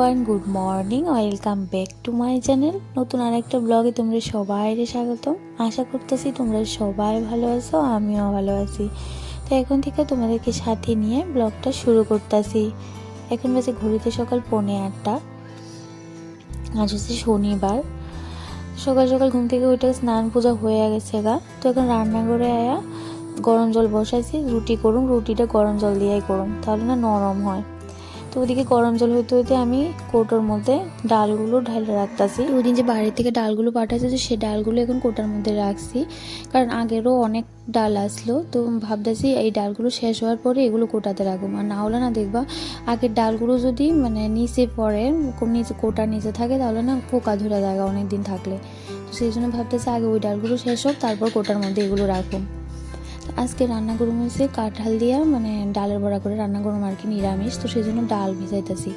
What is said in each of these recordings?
Everyone good morning welcome back to my channel নতুন আরেকটা ব্লগে তোমরা সবাই স্বাগতম। আশা করতেছি তোমরা সবাই ভালো আছো, আমিও ভালো আছি। তো এখন থেকে তোমাদেরকে সাথে নিয়ে ব্লগটা শুরু করতেছি। এখন বাজে ঘড়িতে সকাল পৌনে আটটা। আজ হচ্ছে শনিবার। সকাল সকাল ঘুম থেকে উঠে স্নান পূজা হয়ে গেছে গা। তো এখন রান্না করে আয়া গরম জল বসাইছি, রুটি করুন রুটিটা গরম জল দিয়েই করুন তাহলে না নরম হয়। তো ওদিকে গরম জল হতে হতে আমি কৌটোর মধ্যে ডালগুলো ঢালে রাখতেছি। ওদিন যে বাইরে থেকে ডালগুলো পাঠাচ্ছে তো সেই ডালগুলো এখন কোটার মধ্যে রাখছি। কারণ আগেরও অনেক ডাল আসলো, তো ভাবতেছি এই ডালগুলো শেষ হওয়ার পরে এগুলো কোটাতে রাখব। আর না হলে না দেখবা, আগের ডালগুলো যদি মানে নিচে পড়ে নিচে কোটার নিচে থাকে, তাহলে না পোকা ধরে থাকে অনেক দিন থাকলে। তো সেই জন্য ভাবতেছি আগে ওই ডালগুলো শেষ হোক, তারপর কোটার মধ্যে এগুলো রাখব। আজকে রান্না করুম হয়েছে কাঁঠাল দিয়া মানে ডালের বড়া করে রান্না করুম আর কি নিরামিষ, তো সেই জন্য ডাল ভিজাইতেছি।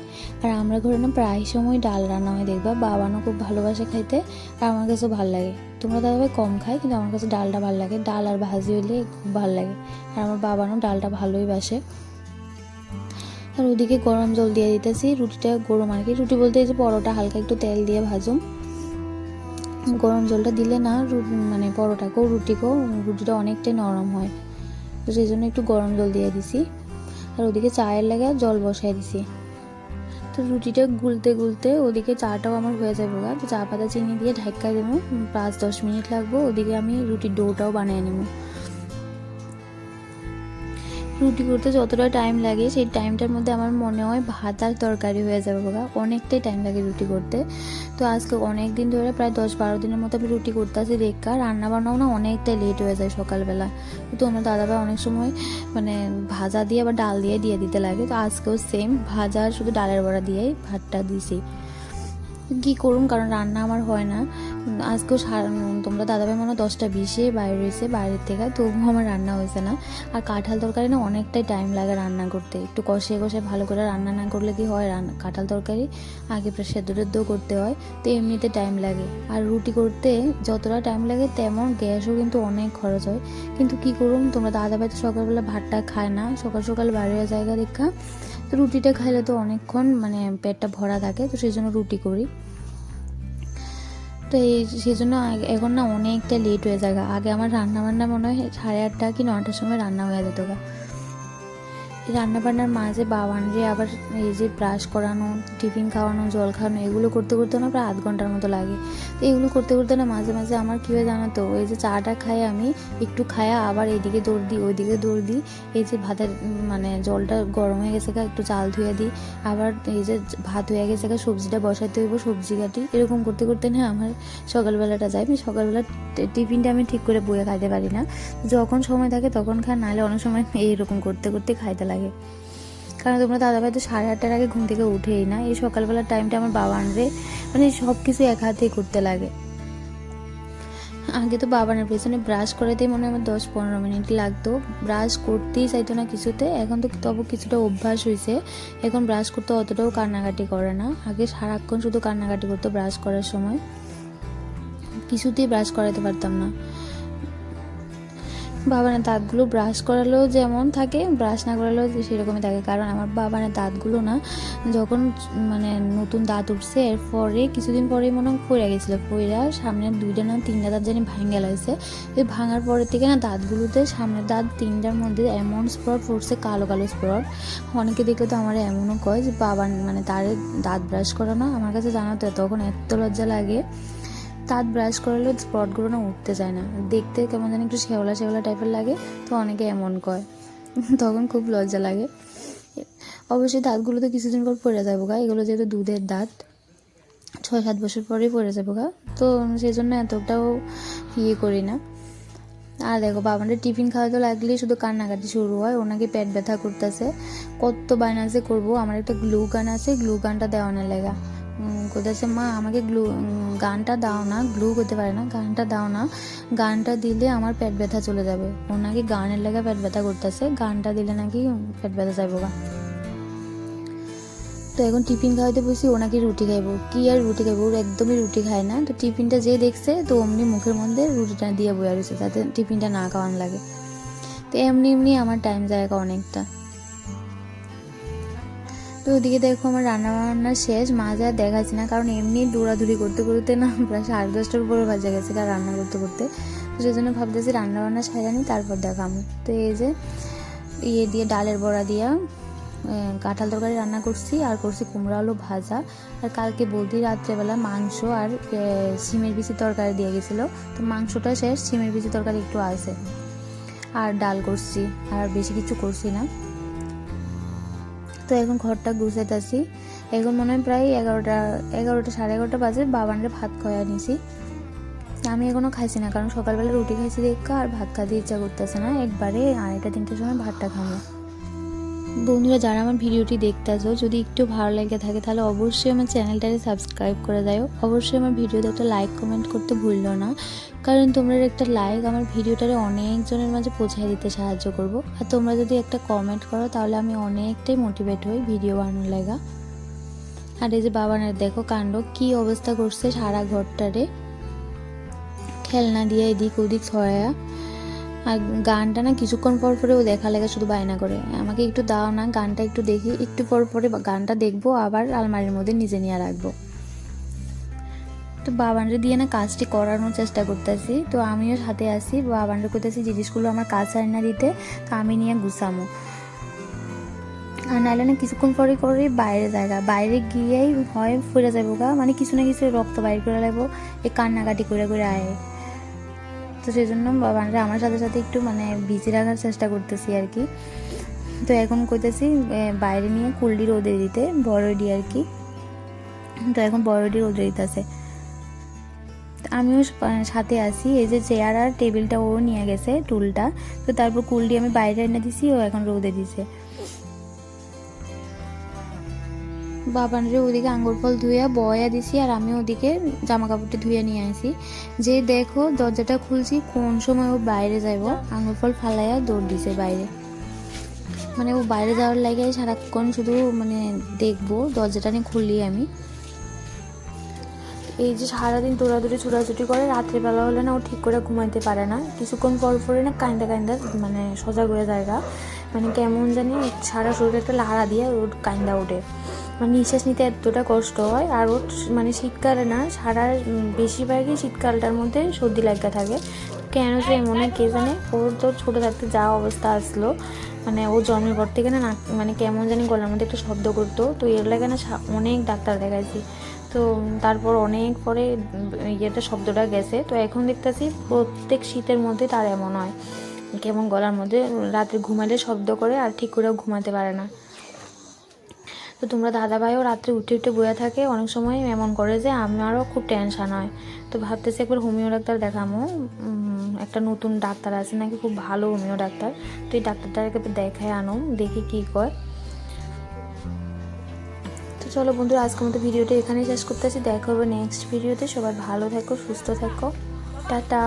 আর আমরা ঘরে না প্রায় সময় ডাল রান্না হয়, দেখবা? বাবানও খুব ভালোবাসে খাইতে, আর আমার কাছেও ভালো লাগে। তোমরা দাদাভাই কম খাই কিন্তু আমার কাছে ডালটা ভালো লাগে। ডাল আর ভাজি হইলে খুব ভালো লাগে। আর আমার বাবানও ডালটা ভালোই বাসে। আর ওদিকে গরম জল দিয়ে দিতেছি, রুটিটা গরম আর কি। রুটি বলতে এই যে পরোটা, হালকা একটু তেল দিয়ে ভাজুম। গরম জলটা দিলে না মানে পরোটাকেও রুটিকেও রুটিটা অনেকটাই নরম হয়। তো সেই জন্য একটু গরম জল দিয়ে দিছি। আর ওদিকে চায়ের লাগে জল বসাই দিছি। তো রুটিটা গুলতে গুলতে ওদিকে চাটাও আমার হয়ে যাবে গা। তো চা পাতা চিনি দিয়ে ঢাকা দেবো। পাঁচ দশ মিনিট লাগবো। ওদিকে আমি রুটির ডোটাও বানিয়ে নেব। রুটি করতে যতটা টাইম লাগে, সেই টাইমটার মধ্যে আমার মনে হয় ভাত আর তরকারি হয়ে যাবে বাবা অনেকটাই টাইম লাগে রুটি করতে। তো আজকে অনেক দিন ধরে প্রায় দশ বারো দিনের মতো আমি রুটি করতে আসি দেখা রান্না বান্নাও না অনেকটাই লেট হয়ে যায় সকালবেলা। তো আমার দাদাভাই অনেক সময় মানে ভাজা দিয়ে বা ডাল দিয়ে দিয়ে দিতে লাগে। তো আজকেও সেম ভাজা শুধু ডালের বড়া দিয়েই ভাতটা দিছি। কী করুন কারণ রান্না আমার হয় না। আজকেও তোমরা দাদাভাই মনে দশটা বিশে বাইরে রয়েছে, বাইরের থেকে। তবুও আমার রান্না হয়েছে না। আর কাঁঠাল তরকারি না অনেকটাই টাইম লাগে রান্না করতে। একটু কষে কষে ভালো করে রান্না না করলে কি হয়? রান্না কাঁঠাল তরকারি আগে প্রায় সেদ্ধ টেদ্ধ করতে হয়, তো এমনিতে টাইম লাগে। আর রুটি করতে যতটা টাইম লাগে তেমন গ্যাসও কিন্তু অনেক খরচ হয়। কিন্তু কি করুন তোমরা দাদাভাই তো সকালবেলা ভাতটা খায় না। সকাল সকাল বাইরের জায়গা দেখা তো রুটিটা খাইলে তো অনেকক্ষণ মানে পেটটা ভরা থাকে, তো সেই জন্য রুটি করি। তো এই সেই জন্য এখন না অনেকটা লেট হয়ে যায় আগে আমার রান্না বান্না মনে হয় সাড়ে আটটা কি নটার সময় রান্না হয়ে যেত গা। এই রান্না বান্নার মাঝে বাবান রে আবার এই যে ব্রাশ করানো টিফিন খাওয়ানো, জল খাওয়ানো, এগুলো করতে করতে না প্রায় আধ ঘণ্টার মতো লাগে। তো এগুলো করতে করতে না মাঝে মাঝে আমার কী হয় জানো তো এই যে চাটা খাই আমি, একটু খায়া আবার এইদিকে দৌড় দিই, ওইদিকে দৌড় দিই, এই যে ভাতের মানে জলটা গরম হয়ে গেছে একটু চাল ধুয়ে দিই, আবার এই যে ভাত হয়ে গেছে সবজিটা বসাতে হইব, সবজি কাটি, এরকম করতে করতে না আমার সকালবেলাটা যায়, আমি সকালবেলা টিফিনটা আমি ঠিক করে বয়ে খাইতে পারি না। যখন সময় থাকে তখন খাই নাহলে অনেক সময় এইরকম করতে করতে খাইতে লাগে। কারণ তোমরা দাদাভাই তো সাড়ে আটটার আগে ঘুম থেকে উঠেই না। এই সকালবেলার টাইমটা আমার বাবা আনবে। মানে সব কিছু এক হাতেই করতে লাগে। আগে তো বাবানের পেছনে ব্রাশ করাতেই মনে হয় আমার দশ পনেরো মিনিট লাগতো। ব্রাশ করতেই চাইতো না কিছুতে। এখন তো তবু কিছুটা অভ্যাস হয়েছে এখন ব্রাশ করতে অতটাও কান্নাকাটি করে না। আগে সারাক্ষণ শুধু কান্নাকাটি করতো ব্রাশ করার সময়। কিছুতেই ব্রাশ করাতে পারতাম না। বাবানের দাঁতগুলো ব্রাশ করালেও যেমন থাকে ব্রাশ না করালেও সেরকমই থাকে। কারণ আমার বাবানের দাঁতগুলো না যখন মানে নতুন দাঁত উঠছে, এরপরে কিছুদিন পরেই মনে হয় পড়ে গেছিল। পইরা সামনের দুইটা না তিনটা দাঁত জানি ভাঙে লাগছে এই ভাঙার পরের থেকে না দাঁতগুলোতে সামনের দাঁত তিনটার মধ্যে এমন স্পট পড়ছে, কালো কালো স্পট অনেকে দেখলে তো আমার এমনও কয় যে বাবা মানে তার দাঁত ব্রাশ করানো, আমার কাছে জানাতো তখন এত লজ্জা লাগে। দাঁত ব্রাশ করালে স্পটগুলো না উঠতে চায় না। দেখতে কেমন জানি একটু শেওলা শেওলা টাইপের লাগে, তো অনেকে এমন কয় তখন খুব লজ্জা লাগে। অবশ্যই দাঁতগুলো তো কিছুদিন পর পড়ে যাব গা, এগুলো যেহেতু দুধের দাঁত ছয় সাত বছর পরেই পড়ে যাব গা, তো সেই জন্য এতটাও ইয়ে করি না। আর দেখো বাবানের টিফিন খাওয়াতে লাগলেই শুধু কান্নাকাটি শুরু হয় ওনাকে পেট ব্যথা করতেছে। কত বায়না যে করব, আমার একটা গ্লু গান আছে গ্লু গানটা দেওয়ানোর লেগা। কোথাচ্ছে মা, আমাকে গ্লু গানটা দাও না, গ্লু করতে পারে না, গানটা দাও না, গানটা দিলে আমার পেট ব্যথা চলে যাবে। ও নাকি গানের লেগে পেট ব্যথা করতেছে, গানটা দিলে নাকি পেট ব্যথা যাব গা। তো এখন টিফিন খাওয়াতে বসি, ও নাকি রুটি খাইবো। কি আর রুটি খাইবো? ওর একদমই রুটি খায় না। তো টিফিনটা যে দেখছে, তো অমনি মুখের মধ্যে রুটিটা দিয়ে বয়ে রয়েছে যাতে টিফিনটা না খাওয়ান লাগে। তো এমনি এমনি আমার টাইম যায় অনেকটা। তো ওদিকে দেখো আমার রান্না বান্না শেষ মাঝে আর দেখাচ্ছি না, কারণ এমনি দৌড়াদৌড়ি করতে করতে না, প্রায় সাড়ে দশটার উপরে বাজে গেছে কার রান্না করতে করতে। তো সেই জন্য ভাবতেছি রান্না বান্না সাজানি তারপর দেখামো তো এই যে ইয়ে দিয়ে ডালের বড়া দিয়া কাঁঠাল তরকারি রান্না করছি, আর করছি কুমড়া আলু ভাজা। আর কালকে বৌদি রাত্রেবেলা মাংস আর সিমের বিচি তরকারি দিয়ে গেছিল। তো মাংসটা শেষ সিমের বিচি তরকারি একটু আছে। আর ডাল করছি, আর বেশি কিছু করছি না। তো এখন ঘরটা গুছাইতেছি। এখন মনে হয় প্রায় এগারোটা এগারোটা সাড়ে এগারোটা বাজে বাবানরে ভাত খাওয়া নিছি আমি এখনও খাইছি না, কারণ সকালবেলা রুটি খাইছি দেখা, আর ভাত খাতে ইচ্ছা করতেছে না। একবারে আড়াইটা, তিনটের সময় ভাতটা খাব। বন্ধুরা, যারা আমার ভিডিওটি দেখতেছো যদি একটু ভালো লেগে থাকে, তাহলে অবশ্যই আমার চ্যানেলটাকে সাবস্ক্রাইব করে দাও। অবশ্যই আমার ভিডিওতে একটা লাইক কমেন্ট করতে ভুললো না, কারণ তোমরা একটা লাইক আমার ভিডিওটারে অনেকজনের মাঝে পৌঁছায় দিতে সাহায্য করব। আর তোমরা যদি একটা কমেন্ট করো, তাহলে আমি অনেকটাই মোটিভেট হই ভিডিও বানানোর লাগা। আর এই যে বাবানের, দেখো কাণ্ড, কি অবস্থা করছে সারা ঘরটারে। খেলনা দিয়ে এদিক ওদিক ছড়ায়া। আর গানটা না কিছুক্ষণ পর পরে ও দেখা লাগে, শুধু বায়না করে। আমাকে একটু দাও না, গানটা একটু দেখি, একটু পর পরে গানটা দেখব, আবার আলমারির মধ্যে নিজে নিয়ে রাখব। তো বাবানরে দিয়ে না কাজটি করানোর চেষ্টা করতেছি। তো আমিও সাথে আসি বাবানরে করতেছি জিনিসগুলো আমার কাজ না দিতে তো আমি নিয়ে গুছামো। আর নাহলে না কিছুক্ষণ পরে করে বাইরে জায়গা। বাইরে গিয়েই হয় ফুরে যাব গা। মানে কিছু না কিছু রক্ত বাইর করে লাগবো এই কান্নাকাটি করে করে আয়। তো সেই জন্য বাবানরা আমার সাথে সাথে একটু মানে বিজি রাখার চেষ্টা করতেছি আর কি। তো এখন কইতেছি বাইরে নিয়ে কুলডি রোদে দিতে বড়ডি আর কি। তো এখন বড়ডি রোদে দিতেছে। আমিও সাথে আসি এই যে চেয়ার আর টেবিলটা ও নিয়ে গেছে, টুলটা। তো তারপর কুলডি আমি বাইরে এনে দিছি, ও এখন রোদে দিছে। বাবানরে ওদিকে আঙ্গুর ফল ধুইয়া বয়া দিছি আর আমি ওদিকে জামা কাপড়টা ধুইয়া নিয়ে আসি যে দেখো দরজাটা খুলছি, কোন সময় ও বাইরে যাইব। আঙ্গুর ফল ফালাইয়া দৌড় দিছে বাইরে। মানে ও বাইরে যাওয়ার লাগে সারাক্ষণ শুধু মানে দেখব, দরজাটা নিয়ে খুললি আমি। এই যে সারাদিন দৌড়াদৌড়ি, ছোটাছুটি করে, রাত্রিবেলা হলে না ও ঠিক করে ঘুমাইতে পারে না। কিছুক্ষণ পর পরে না কান্দা কান্দা মানে সজাগ হয়ে জায়গা মানে কেমন জানি সারা শরীরে একটা লাড়া দিয়ে ওর কান্দা ওঠে। মানে নিঃশ্বাস নিতে এতটা কষ্ট হয়, আর ওর মানে শীতকালে না, সারা বেশিরভাগই শীতকালটার মধ্যে সর্দি লাগা থাকে। কেন যে হয় কে জানে, ওর তো ছোটো থাকতে যা অবস্থা আসলো মানে ও জন্মের পর থেকে না মানে কেমন জানি গলার মধ্যে একটু শব্দ করতো। তো এর লাগে না অনেক ডাক্তার দেখাইছি। তো তারপর অনেক পরে ইয়েটা শব্দটা গেছে। তো এখন দেখতেছি প্রত্যেক শীতের মধ্যে তার এমন হয়। কেমন গলার মধ্যে রাত্রে ঘুমালে শব্দ করে আর ঠিক করে ঘুমাতে পারে না। তো তোমরা দাদাভাইও রাত্রে উঠে উঠে বয়ে থাকে, অনেক সময় এমন করে যে আমারও খুব টেনশান হয়। তো ভাবতেছি একবার হোমিও ডাক্তার দেখামো। একটা নতুন ডাক্তার আছে নাকি, খুব ভালো হোমিও ডাক্তার। তো এই ডাক্তারটাকে দেখায় আনো, দেখি কী কয়। তো চলো বন্ধুরা, আজকের মতো ভিডিওটা এখানেই শেষ করতে করতেছি। দেখা হবে নেক্সট ভিডিওতে সবাই ভালো থাকো, সুস্থ থাকো। টাটা।